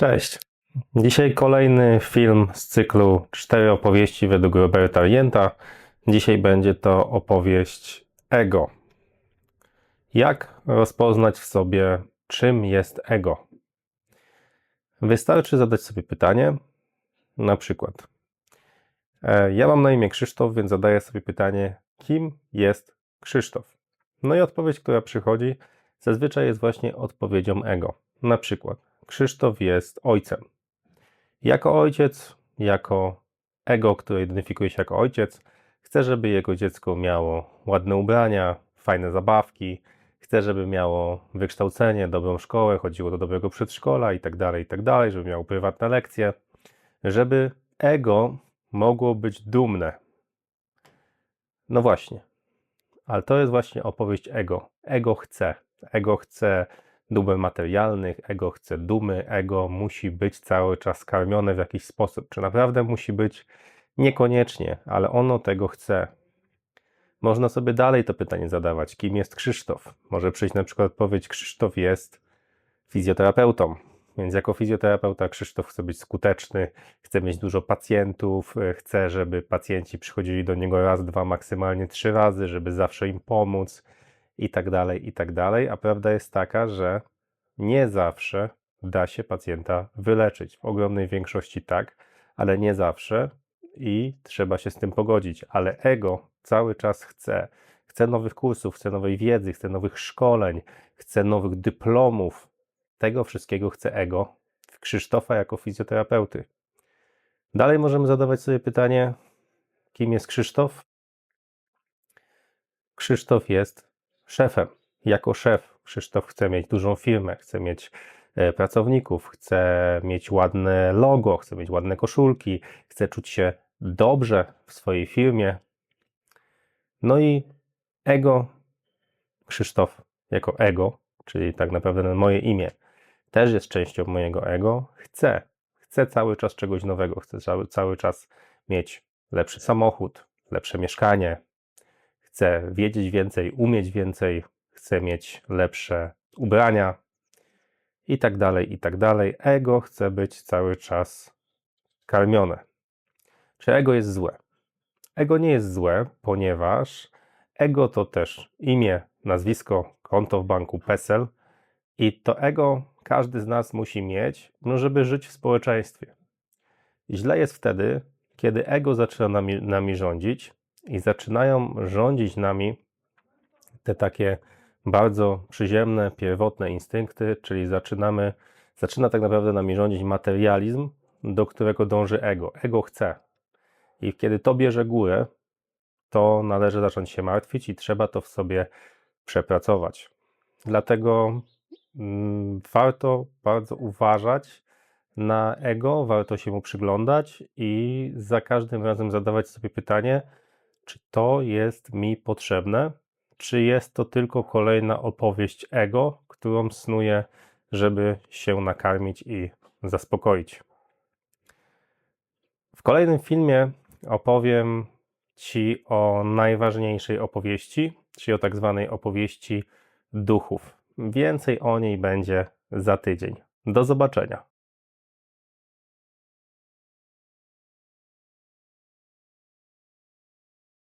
Cześć. Dzisiaj kolejny film z cyklu Cztery opowieści według Roberta Rienta. Dzisiaj będzie to opowieść ego. Jak rozpoznać w sobie, czym jest ego? Wystarczy zadać sobie pytanie, na przykład. e, Ja mam na imię Krzysztof, więc zadaję sobie pytanie, kim jest Krzysztof? No i odpowiedź, która przychodzi, zazwyczaj jest właśnie odpowiedzią ego. Na przykład, Krzysztof jest ojcem. Jako ojciec, jako ego, które identyfikuje się jako ojciec, chce, żeby jego dziecko miało ładne ubrania, fajne zabawki, chce, żeby miało wykształcenie, dobrą szkołę, chodziło do dobrego przedszkola i tak dalej, i tak żeby miało prywatne lekcje, żeby ego mogło być dumne. No właśnie. Ale to jest właśnie opowieść ego. Ego chce. Ego chce dóbr materialnych, ego chce dumy, ego musi być cały czas karmione w jakiś sposób. Czy naprawdę musi być? Niekoniecznie, ale ono tego chce. Można sobie dalej to pytanie zadawać. Kim jest Krzysztof? Może przyjść na przykład odpowiedź: Krzysztof jest fizjoterapeutą. Więc jako fizjoterapeuta Krzysztof chce być skuteczny, chce mieć dużo pacjentów, e, chce, żeby pacjenci przychodzili do niego raz, dwa, maksymalnie trzy razy, żeby zawsze im pomóc i tak dalej, i tak dalej. A prawda jest taka, że nie zawsze da się pacjenta wyleczyć. W ogromnej większości tak, ale nie zawsze i trzeba się z tym pogodzić. Ale ego cały czas chce. Chce nowych kursów, chce nowej wiedzy, chce nowych szkoleń, chce nowych dyplomów. Tego wszystkiego chce ego w Krzysztofa jako fizjoterapeuty. Dalej możemy zadawać sobie pytanie, kim jest Krzysztof? Krzysztof jest szefem. Jako szef Krzysztof chce mieć dużą firmę, chce mieć e, pracowników, chce mieć ładne logo, chce mieć ładne koszulki, chce czuć się dobrze w swojej firmie. No i ego Krzysztof jako ego, czyli tak naprawdę moje imię, też jest częścią mojego ego. Chcę, chcę cały czas czegoś nowego, chcę cały, cały czas mieć lepszy samochód, lepsze mieszkanie, chcę wiedzieć więcej, umieć więcej, chcę mieć lepsze ubrania i tak dalej, i tak dalej. Ego chce być cały czas karmione. Czy ego jest złe? Ego nie jest złe, ponieważ ego to też imię, nazwisko, konto w banku, PESEL i to ego każdy z nas musi mieć, no żeby żyć w społeczeństwie. Źle jest wtedy, kiedy ego zaczyna nami, nami rządzić i zaczynają rządzić nami te takie bardzo przyziemne, pierwotne instynkty, czyli zaczynamy, zaczyna tak naprawdę nami rządzić materializm, do którego dąży ego. Ego chce. I kiedy to bierze górę, to należy zacząć się martwić i trzeba to w sobie przepracować. Dlatego mm, warto bardzo uważać na ego, warto się mu przyglądać i za każdym razem zadawać sobie pytanie, czy to jest mi potrzebne, czy jest to tylko kolejna opowieść ego, którą snuję, żeby się nakarmić i zaspokoić. W kolejnym filmie opowiem Ci o najważniejszej opowieści, czyli o tak zwanej opowieści duchów. Więcej o niej będzie za tydzień. Do zobaczenia.